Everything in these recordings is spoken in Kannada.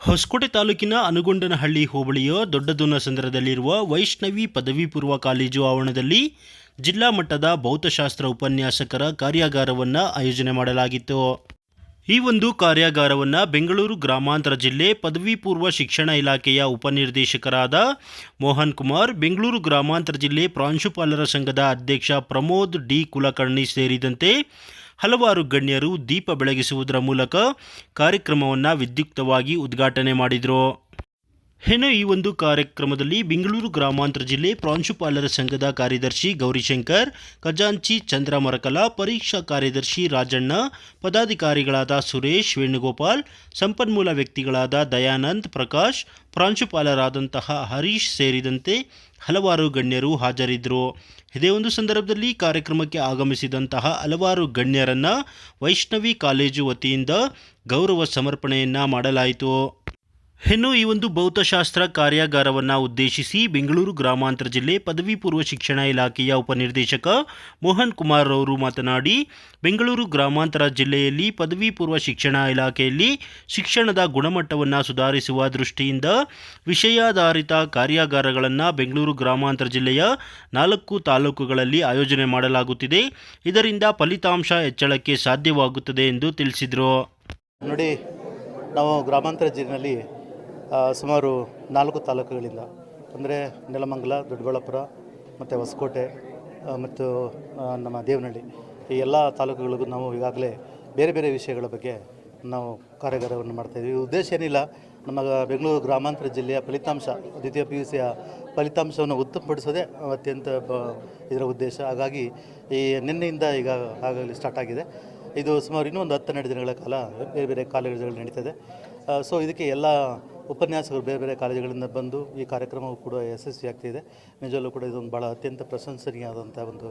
ಹೊಸಕೋಟೆ ತಾಲೂಕಿನ ಅನುಗೊಂಡನಹಳ್ಳಿ ಹೋಬಳಿಯ ದೊಡ್ಡದೊನ್ನಸಂದ್ರದಲ್ಲಿರುವ ವೈಷ್ಣವಿ ಪದವಿ ಪೂರ್ವ ಕಾಲೇಜು ಆವರಣದಲ್ಲಿ ಜಿಲ್ಲಾ ಮಟ್ಟದ ಭೌತಶಾಸ್ತ್ರ ಉಪನ್ಯಾಸಕರ ಕಾರ್ಯಾಗಾರವನ್ನು ಆಯೋಜನೆ ಮಾಡಲಾಗಿತ್ತು. ಈ ಒಂದು ಕಾರ್ಯಾಗಾರವನ್ನು ಬೆಂಗಳೂರು ಗ್ರಾಮಾಂತರ ಜಿಲ್ಲೆ ಪದವಿ ಪೂರ್ವ ಶಿಕ್ಷಣ ಇಲಾಖೆಯ ಉಪನಿರ್ದೇಶಕರಾದ ಮೋಹನ್ ಕುಮಾರ್ ಬೆಂಗಳೂರು ಗ್ರಾಮಾಂತರ ಜಿಲ್ಲೆ ಪ್ರಾಂಶುಪಾಲರ ಸಂಘದ ಅಧ್ಯಕ್ಷ ಪ್ರಮೋದ್ ಡಿ ಕುಲಕರ್ಣಿ ಸೇರಿದಂತೆ ಹಲವಾರು ಗಣ್ಯರು ದೀಪ ಬೆಳಗಿಸುವುದರ ಮೂಲಕ ಕಾರ್ಯಕ್ರಮವನ್ನು ವಿದ್ಯುಕ್ತವಾಗಿ ಉದ್ಘಾಟನೆ ಮಾಡಿದರು. ಇನ್ನು ಈ ಒಂದು ಕಾರ್ಯಕ್ರಮದಲ್ಲಿ ಬೆಂಗಳೂರು ಗ್ರಾಮಾಂತರ ಜಿಲ್ಲೆ ಪ್ರಾಂಶುಪಾಲರ ಸಂಘದ ಕಾರ್ಯದರ್ಶಿ ಗೌರಿಶಂಕರ್, ಖಜಾಂಚಿ ಚಂದ್ರ ಮರಕಲ ಪರೀಕ್ಷಾ ಕಾರ್ಯದರ್ಶಿ ರಾಜಣ್ಣ, ಪದಾಧಿಕಾರಿಗಳಾದ ಸುರೇಶ್ ವೇಣುಗೋಪಾಲ್, ಸಂಪನ್ಮೂಲ ವ್ಯಕ್ತಿಗಳಾದ ದಯಾನಂದ್ ಪ್ರಕಾಶ್, ಪ್ರಾಂಶುಪಾಲರಾದಂತಹ ಹರೀಶ್ ಸೇರಿದಂತೆ ಹಲವಾರು ಗಣ್ಯರು ಹಾಜರಿದ್ದರು. ಇದೇ ಒಂದು ಸಂದರ್ಭದಲ್ಲಿ ಕಾರ್ಯಕ್ರಮಕ್ಕೆ ಆಗಮಿಸಿದಂತಹ ಹಲವಾರು ಗಣ್ಯರನ್ನು ವೈಷ್ಣವಿ ಕಾಲೇಜು ವತಿಯಿಂದ ಗೌರವ ಸಮರ್ಪಣೆಯನ್ನು ಮಾಡಲಾಯಿತು. ಇನ್ನು ಈ ಒಂದು ಭೌತಶಾಸ್ತ್ರ ಕಾರ್ಯಾಗಾರವನ್ನು ಉದ್ದೇಶಿಸಿ ಬೆಂಗಳೂರು ಗ್ರಾಮಾಂತರ ಜಿಲ್ಲೆ ಪದವಿ ಪೂರ್ವ ಶಿಕ್ಷಣ ಇಲಾಖೆಯ ಉಪನಿರ್ದೇಶಕ ಮೋಹನ್ ಕುಮಾರ್ ಅವರು ಮಾತನಾಡಿ, ಬೆಂಗಳೂರು ಗ್ರಾಮಾಂತರ ಜಿಲ್ಲೆಯಲ್ಲಿ ಪದವಿ ಪೂರ್ವ ಶಿಕ್ಷಣ ಇಲಾಖೆಯಲ್ಲಿ ಶಿಕ್ಷಣದ ಗುಣಮಟ್ಟವನ್ನು ಸುಧಾರಿಸುವ ದೃಷ್ಟಿಯಿಂದ ವಿಷಯಾಧಾರಿತ ಕಾರ್ಯಾಗಾರಗಳನ್ನು ಬೆಂಗಳೂರು ಗ್ರಾಮಾಂತರ ಜಿಲ್ಲೆಯ ನಾಲ್ಕು ತಾಲೂಕುಗಳಲ್ಲಿ ಆಯೋಜನೆ ಮಾಡಲಾಗುತ್ತಿದೆ. ಇದರಿಂದ ಫಲಿತಾಂಶ ಹೆಚ್ಚಳಕ್ಕೆ ಸಾಧ್ಯವಾಗುತ್ತದೆ ಎಂದು ತಿಳಿಸಿದರು. ನೋಡಿ, ನಾವು ಗ್ರಾಮಾಂತರ ಜಿಲ್ಲೆಯಲ್ಲಿ ಸುಮಾರು ನಾಲ್ಕು ತಾಲೂಕುಗಳಿಂದ. ಅಂದರೆ ನೆಲಮಂಗಲ, ದೊಡ್ಡಬಳ್ಳಾಪುರ, ಮತ್ತು ಹೊಸಕೋಟೆ ಮತ್ತು ನಮ್ಮ ದೇವನಹಳ್ಳಿ. ಈ ಎಲ್ಲ ತಾಲೂಕುಗಳಿಗೂ ನಾವು ಈಗಾಗಲೇ ಬೇರೆ ಬೇರೆ ವಿಷಯಗಳ ಬಗ್ಗೆ ನಾವು ಕಾರ್ಯಾಗಾರವನ್ನು ಮಾಡ್ತಾಯಿದ್ವಿ ಉದ್ದೇಶ ಏನಿಲ್ಲ, ನಮ್ಮ ಬೆಂಗಳೂರು ಗ್ರಾಮಾಂತರ ಜಿಲ್ಲೆಯ ಫಲಿತಾಂಶ, ದ್ವಿತೀಯ ಪಿ ಯು ಸಿಯ ಫಲಿತಾಂಶವನ್ನು ಉತ್ತಮಪಡಿಸೋದೇ ಅತ್ಯಂತ ಬ ಇದರ ಉದ್ದೇಶ. ಹಾಗಾಗಿ ಈ ನಿನ್ನೆಯಿಂದ ಈಗ ಆಗಲಿ ಸ್ಟಾರ್ಟ್ ಆಗಿದೆ. ಇದು ಸುಮಾರು ಇನ್ನೂ ಒಂದು ಹತ್ತು ಹನ್ನೆರಡು ದಿನಗಳ ಕಾಲ ಬೇರೆ ಬೇರೆ ಕಾಲೇಜುಗಳು ನಡೀತದೆ. ಸೊ ಇದಕ್ಕೆ ಎಲ್ಲ ಉಪನ್ಯಾಸಕರು ಬೇರೆ ಬೇರೆ ಕಾಲೇಜುಗಳಿಂದ ಬಂದು ಈ ಕಾರ್ಯಕ್ರಮವು ಕೂಡ ಯಶಸ್ವಿ ಆಗ್ತಿದೆ. ನಿಜವಲ್ಲೂ ಕೂಡ ಇದೊಂದು ಭಾಳ ಅತ್ಯಂತ ಪ್ರಶಂಸನೀಯವಾದಂಥ ಒಂದು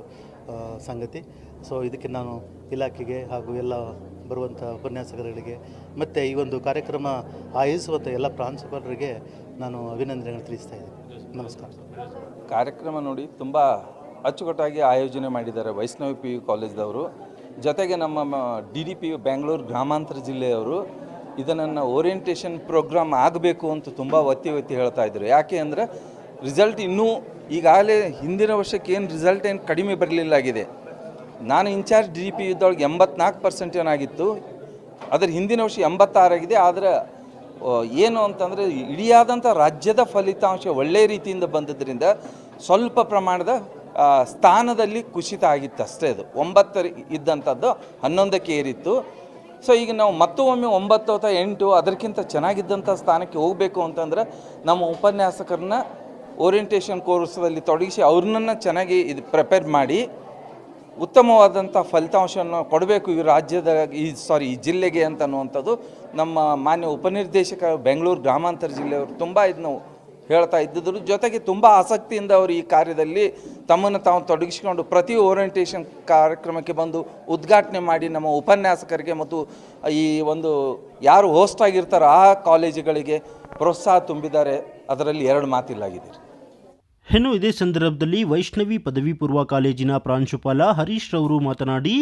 ಸಂಗತಿ. ಸೊ ಇದಕ್ಕೆ ನಾನು ಇಲಾಖೆಗೆ ಹಾಗೂ ಎಲ್ಲ ಬರುವಂಥ ಉಪನ್ಯಾಸಕರುಗಳಿಗೆ ಮತ್ತು ಈ ಒಂದು ಕಾರ್ಯಕ್ರಮ ಆಯೋಜಿಸುವಂಥ ಎಲ್ಲ ಪ್ರಾಂಶುಪಾಲರಿಗೆ ನಾನು ಅಭಿನಂದನೆಗಳು ತಿಳಿಸ್ತಾ ಇದ್ದೀನಿ. ನಮಸ್ಕಾರ. ಕಾರ್ಯಕ್ರಮ ನೋಡಿ ತುಂಬ ಅಚ್ಚುಕಟ್ಟಾಗಿ ಆಯೋಜನೆ ಮಾಡಿದ್ದಾರೆ ವೈಷ್ಣವಿ ಪಿ ಯು ಕಾಲೇಜ್ದವರು. ಜೊತೆಗೆ ನಮ್ಮ D D P U Bengaluru ಗ್ರಾಮಾಂತರ ಜಿಲ್ಲೆಯವರು ಇದನ್ನು ಓರಿಯೆಂಟೇಷನ್ ಪ್ರೋಗ್ರಾಮ್ ಆಗಬೇಕು ಅಂತ ತುಂಬ ಒತ್ತಿ ಒತ್ತಿ ಹೇಳ್ತಾ ಇದ್ರು. ಯಾಕೆ ಅಂದರೆ ರಿಸಲ್ಟ್ ಇನ್ನೂ ಈಗಾಗಲೇ ಹಿಂದಿನ ವರ್ಷಕ್ಕೆ ಏನು ರಿಸಲ್ಟ್ ಏನು ಕಡಿಮೆ ಬರಲಿಲ್ಲ ಆಗಿದೆ ನಾನು ಇನ್ಚಾರ್ಜ್ ಡಿ ಪಿ ಇದ್ದೊಳಗೆ ಎಂಬತ್ನಾಲ್ಕು ಪರ್ಸೆಂಟ್ ಏನಾಗಿತ್ತು, ಅದರ ಹಿಂದಿನ ವರ್ಷ ಎಂಬತ್ತಾರಾಗಿದೆ ಆದರೆ ಏನು ಅಂತಂದರೆ ಇಡಿಯಾದಂಥ ರಾಜ್ಯದ ಫಲಿತಾಂಶ ಒಳ್ಳೆಯ ರೀತಿಯಿಂದ ಬಂದದ್ರಿಂದ ಸ್ವಲ್ಪ ಪ್ರಮಾಣದ ಸ್ಥಾನದಲ್ಲಿ ಕುಸಿತ ಆಗಿತ್ತು ಅಷ್ಟೇ ಅದು. ಒಂಬತ್ತರ ಇದ್ದಂಥದ್ದು ಹನ್ನೊಂದಕ್ಕೆ ಏರಿತ್ತು. ಸೊ ಈಗ ನಾವು ಮತ್ತೊಮ್ಮೆ ಒಂಬತ್ತು ಅಥವಾ ಎಂಟು ಅದಕ್ಕಿಂತ ಚೆನ್ನಾಗಿದ್ದಂಥ ಸ್ಥಾನಕ್ಕೆ ಹೋಗಬೇಕು ಅಂತಂದ್ರೆ ನಮ್ಮ ಉಪನ್ಯಾಸಕರನ್ನ ಓರಿಯೆಂಟೇಷನ್ ಕೋರ್ಸಲ್ಲಿ ತೊಡಗಿಸಿ ಅವ್ರನ್ನ ಚೆನ್ನಾಗಿ ಇದು ಪ್ರಿಪೇರ್ ಮಾಡಿ ಉತ್ತಮವಾದಂಥ ಫಲಿತಾಂಶವನ್ನು ಕೊಡಬೇಕು ಈ ರಾಜ್ಯದ ಈ ಸಾರಿ ಈ ಜಿಲ್ಲೆಗೆ ಅಂತ ಅನ್ನುವಂಥದ್ದು ನಮ್ಮ ಮಾನ್ಯ ಉಪನಿರ್ದೇಶಕ ಬೆಂಗಳೂರು ಗ್ರಾಮಾಂತರ ಜಿಲ್ಲೆಯವರು ತುಂಬ ಇದನ್ನು ಹೇಳ್ತಾ ಇದ್ದಿದ್ರು ಜೊತೆಗೆ ತುಂಬ ಆಸಕ್ತಿಯಿಂದ ಅವರು ಈ ಕಾರ್ಯದಲ್ಲಿ ತಮ್ಮನ್ನು ತಾವು ತೊಡಗಿಸಿಕೊಂಡು ಪ್ರತಿ ಓರಿಯೆಂಟೇಷನ್ ಕಾರ್ಯಕ್ರಮಕ್ಕೆ ಬಂದು ಉದ್ಘಾಟನೆ ಮಾಡಿ ನಮ್ಮ ಉಪನ್ಯಾಸಕರಿಗೆ ಮತ್ತು ಈ ಒಂದು ಯಾರು ಹೋಸ್ಟ್ ಆಗಿರ್ತಾರೋ ಆ ಕಾಲೇಜುಗಳಿಗೆ ಪ್ರೋತ್ಸಾಹ ತುಂಬಿದ್ದಾರೆ. ಅದರಲ್ಲಿ ಎರಡು ಮಾತಿಲ್ಲಾಗಿದೆ. ಇನ್ನು ಇದೇ ಸಂದರ್ಭದಲ್ಲಿ ವೈಷ್ಣವಿ ಪದವಿ ಪೂರ್ವ ಕಾಲೇಜಿನ ಪ್ರಾಂಶುಪಾಲ ಹರೀಶ್ ರವರು ಮಾತನಾಡಿ,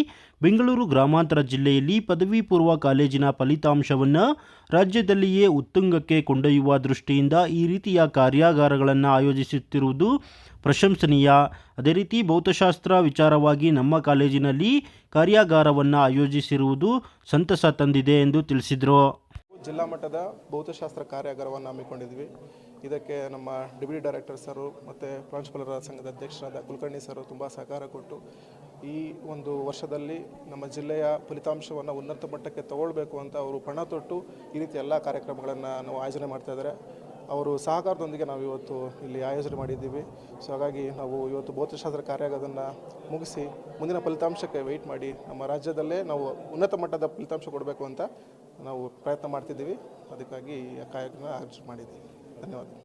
ಬೆಂಗಳೂರು ಗ್ರಾಮಾಂತರ ಜಿಲ್ಲೆಯಲ್ಲಿ ಪದವಿ ಪೂರ್ವ ಕಾಲೇಜಿನ ಫಲಿತಾಂಶವನ್ನು ರಾಜ್ಯದಲ್ಲಿಯೇ ಉತ್ತುಂಗಕ್ಕೆ ಕೊಂಡೊಯ್ಯುವ ದೃಷ್ಟಿಯಿಂದ ಈ ರೀತಿಯ ಕಾರ್ಯಾಗಾರಗಳನ್ನು ಆಯೋಜಿಸುತ್ತಿರುವುದು ಪ್ರಶಂಸನೀಯ. ಅದೇ ರೀತಿ ಭೌತಶಾಸ್ತ್ರ ವಿಚಾರವಾಗಿ ನಮ್ಮ ಕಾಲೇಜಿನಲ್ಲಿ ಕಾರ್ಯಾಗಾರವನ್ನು ಆಯೋಜಿಸಿರುವುದು ಸಂತಸ ತಂದಿದೆ ಎಂದು ತಿಳಿಸಿದರು. ಜಿಲ್ಲಾ ಮಟ್ಟದ ಭೌತಶಾಸ್ತ್ರ ಕಾರ್ಯಾಗಾರವನ್ನು ಹಮ್ಮಿಕೊಂಡಿದ್ವಿ. ಇದಕ್ಕೆ ನಮ್ಮ ಡೆಪ್ಯೂಟಿ ಡೈರೆಕ್ಟರ್ ಸರು ಮತ್ತು ಪ್ರಾಂಶುಪಾಲರ ಸಂಘದ ಅಧ್ಯಕ್ಷರಾದ ಕುಲಕರ್ಣಿ ಸರು ತುಂಬ ಸಹಕಾರ ಕೊಟ್ಟು ಈ ಒಂದು ವರ್ಷದಲ್ಲಿ ನಮ್ಮ ಜಿಲ್ಲೆಯ ಫಲಿತಾಂಶವನ್ನು ಉನ್ನತ ಮಟ್ಟಕ್ಕೆ ತಗೊಳ್ಬೇಕು ಅಂತ ಅವರು ಪಣ ತೊಟ್ಟು ಈ ರೀತಿ ಎಲ್ಲ ಕಾರ್ಯಕ್ರಮಗಳನ್ನು ನಾವು ಆಯೋಜನೆ ಮಾಡ್ತಾ ಇದ್ದಾರೆ. ಅವರು ಸಹಕಾರದೊಂದಿಗೆ ನಾವು ಇವತ್ತು ಇಲ್ಲಿ ಆಯೋಜನೆ ಮಾಡಿದ್ದೀವಿ. ಸೊ ಹಾಗಾಗಿ ನಾವು ಇವತ್ತು ಭೌತಶಾಸ್ತ್ರ ಕಾರ್ಯಾಗದನ್ನು ಮುಗಿಸಿ ಮುಂದಿನ ಫಲಿತಾಂಶಕ್ಕೆ ವೆಯ್ಟ್ ಮಾಡಿ ನಮ್ಮ ರಾಜ್ಯದಲ್ಲೇ ನಾವು ಉನ್ನತ ಮಟ್ಟದ ಫಲಿತಾಂಶ ಕೊಡಬೇಕು ಅಂತ ನಾವು ಪ್ರಯತ್ನ ಮಾಡ್ತಿದ್ದೀವಿ. ಅದಕ್ಕಾಗಿ ಕಾರ್ಯಕ್ರಮ ಆಯೋಜನೆ ಮಾಡಿದ್ದೀವಿ. ಧನ್ಯವಾದ